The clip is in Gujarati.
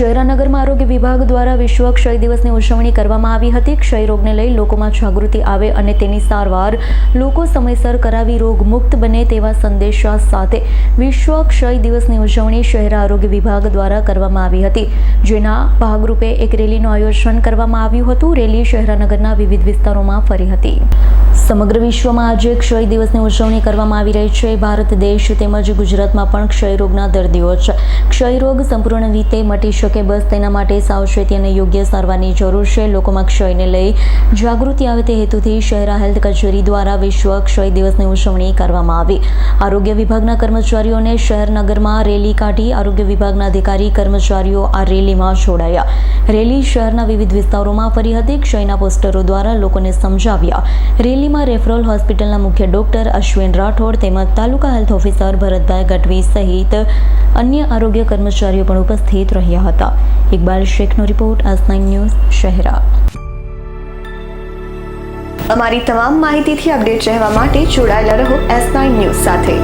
શહેરાનગરમાં આરોગ્ય વિભાગ દ્વારા વિશ્વ ક્ષય દિવસની ઉજવણી કરવામાં આવી હતી. ક્ષય રોગને લઈ લોકોમાં જાગૃતિ આવે અને તેની સારવાર લોકો સમયસર કરાવી રોગ મુક્ત બને તેવા સંદેશા સાથે વિશ્વ ક્ષય દિવસની ઉજવણી શહેર આરોગ્ય વિભાગ દ્વારા કરવામાં આવી હતી. જેના ભાગરૂપે એક રેલીનું આયોજન કરવામાં આવ્યું હતું. રેલી શહેરાનગરના વિવિધ વિસ્તારોમાં ફરી હતી. સમગ્ર વિશ્વમાં આજે ક્ષય દિવસની ઉજવણી કરવામાં આવી રહી છે. ભારત દેશ તેમજ ગુજરાતમાં પણ ક્ષય રોગના દર્દીઓ છે. ક્ષય રોગ સંપૂર્ણ રીતે મટી શકે બસ તેના માટે સાવચેતી અને યોગ્ય સારવારની જરૂર છે. લોકોમાં ક્ષયને લઈ જાગૃતિ આવે તે હેતુથી શહેરા હેલ્થ કચેરી દ્વારા વિશ્વ ક્ષય દિવસની ઉજવણી કરવામાં આવી. આરોગ્ય વિભાગના કર્મચારીઓને શહેરનગરમાં રેલી કાઢી આરોગ્ય વિભાગના અધિકારી, કર્મચારીઓ આ રેલીમાં જોડાયા. રેલી શહેરના વિવિધ વિસ્તારોમાં ફરી હતી. ક્ષયના પોસ્ટરો દ્વારા લોકોને સમજાવ્યા. રેલીમાં રેફરલ હોસ્પિટલના મુખ્ય ડોક્ટર અશ્વિન રાઠોડ તેમજ તાલુકા હેલ્થ ઓફિસર ભરતભાઈ ગઢવી સહિત અન્ય આરોગ્ય કર્મચારીઓ પણ ઉપસ્થિત રહ્યા હતા. Iqbal શેખનો report Aaj nine news, Shehera. અમારી તમામ માહિતીથી અપડેટ રહેવા માટે જોડાયેલા રહો એસ નાઇન ન્યૂઝ સાથે.